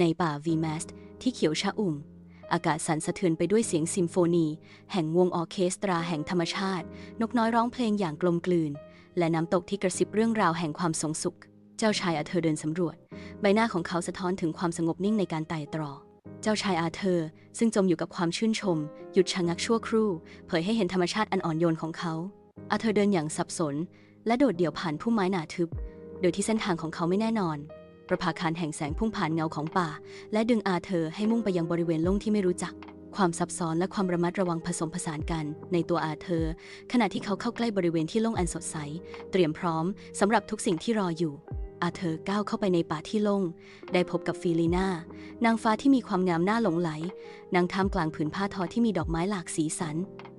ในป่าวีแมสที่เขียวชะอุ่ม อากาศสั่นสะเทือนไปด้วยเสียงซิมโฟนี แห่งวงออเคสตราแห่งธรรมชาติ นกน้อยร้องเพลงอย่างกลมกลืน และน้ำตกที่กระซิบเรื่องราวแห่งความสงสุข เจ้าชายอาเธอร์เดินสำรวจ ใบหน้าของเขาสะท้อนถึงความสงบนิ่งในการไต่ตรองเจ้าชายอาเธอร์ ซึ่งจมอยู่กับความชื่นชม หยุดชะงักชั่วครู่ เผยให้เห็นธรรมชาติอันอ่อนโยนของเขา อาเธอร์เดินอย่างสับสน และโดดเดี่ยวผ่านพุ่มไม้หนาทึบ โดยที่เส้นทางของเขาไม่แน่นอน ประภาคารแห่งแสงพุ่งผ่านเงาของป่า และดึงอาเธอร์ให้มุ่งไปยังบริเวณโล่งที่ไม่รู้จัก ความซับซ้อนและความระมัดระวังผสมผสานกัน ในตัวอาเธอร์ขณะที่เขาเข้าใกล้บริเวณที่โล่งอันสดใส เตรียมพร้อมสำหรับทุกสิ่งที่รออยู่ อาเธอร์ก้าวเข้าไปในป่าที่โล่ง ได้พบกับฟีลีนานางฟ้าที่มีความงามน่าหลงไหล นางท่ามกลางผืนผ้าทอที่มีดอกไม้หลากสีสัน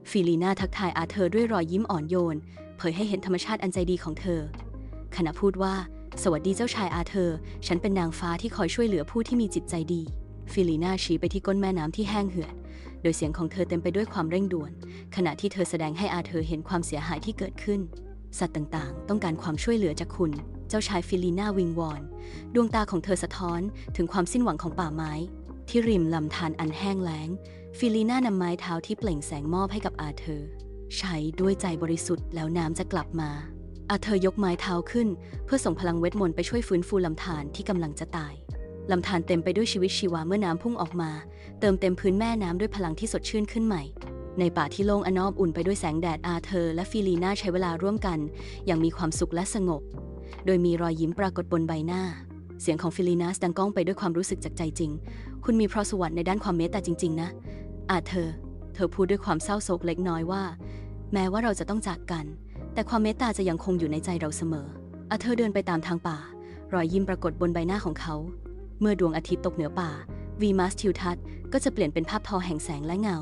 ฟีลีนาทักทายอาเธอร์ด้วยรอยยิ้มอ่อนโยน เผยให้เห็นธรรมชาติอันใจดีของเธอขณะพูดว่า สวัสดีเจ้าชายอาเธอร์ ฉันเป็นนางฟ้าที่คอยช่วยเหลือผู้ที่มีจิตใจดี ฟิลีนาชี้ไปที่ก้นแม่น้ำที่แห้งเหือด โดยเสียงของเธอเต็มไปด้วยความเร่งด่วน ขณะที่เธอแสดงให้อาเธอร์เห็นความเสียหายที่เกิดขึ้น สัตว์ต่างๆ ต้องการความช่วยเหลือจากคุณ เจ้าชายฟิลีนาวิงวอน ดวงตาของเธอสะท้อนถึงความสิ้นหวังของป่าไม้ ที่ริมลำธารอันแห้งแล้ง ฟิลีนานำไม้เท้าที่เปล่งแสงมอบให้กับอาเธอร์ ใช้ด้วยใจบริสุทธิ์แล้วน้ำจะกลับมา อาเธอร์ยกไม้เท้าขึ้น เพื่อส่งพลังเวทมนต์ไปช่วยฟื้นฟูลำธารที่กำลังจะตายลำธารเต็มไปด้วยชีวิตชีวาเมื่อน้ำพุ่งออกมา เติมเต็มพื้นแม่น้ำด้วยพลังที่สดชื่นขึ้นใหม่ ในป่าที่โล่งอนอบอุ่นไปด้วยแสงแดดอาเธอร์และฟิลีนาใช้เวลาร่วมกัน อย่างมีความสุขและสงบ โดยมีรอยยิ้มปรากฏบนใบหน้า เสียงของฟิลีนาสดังก้องไปด้วยความรู้สึกจากใจจริง คุณมีพรสวรรค์ในด้านความเมตตาจริง ๆ นะ อาเธอร์เธอพูดด้วยความเศร้าโศกเล็กน้อยว่า แม้ว่าเราจะต้องจากกัน แต่ความเมตตาจะยังคงอยู่ในใจเราเสมออาเธอเดินไปตามทางป่า รอยยิ้มปรากฏบนใบหน้าของเขา เมื่อดวงอาทิตย์ตกเหนือป่าวีมัสทิวทัศน์ก็จะเปลี่ยนเป็นภาพทอแห่งแสงและเงา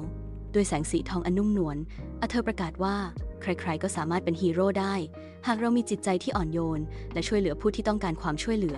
ด้วยแสงสีทองอันนุ่มนวลอาเธอประกาศว่า ใครๆ ก็สามารถเป็นฮีโร่ได้ หากเรามีจิตใจที่อ่อนโยน และช่วยเหลือผู้ที่ต้องการความช่วยเหลือ